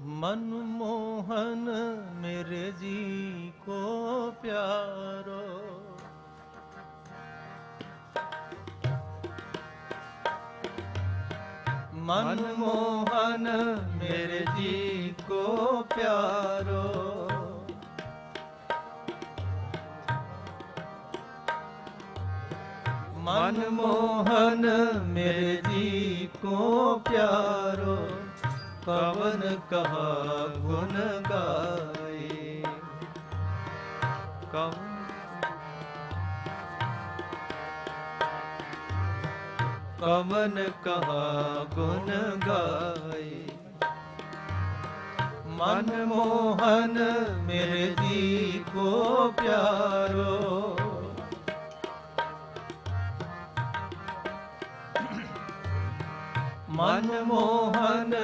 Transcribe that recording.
ਮਨਮੋਹਨ ਮੇਰੇ ਜੀ ਕੋ ਪਿਆਰੋ। ਮਨਮੋਹਨ ਮੇਰੇ ਜੀ ਕੋ ਪਿਆਰੋ। ਮਨਮੋਹਨ ਮੇਰੇ ਜੀ ਕੋ ਪਿਆਰੋ। ਕਵਨ ਕਹਾ, ਗੁਣ ਗਾਏ। ਕਵਨ ਕਵਨ ਕਹਾ, ਗੁਣ ਗਾਏ। ਮਨ ਮੋਹਨ ਮੇਰੇ ਜੀ ਕੋ ਪਿਆਰੋ। ਮਨ ਮੋਹਨ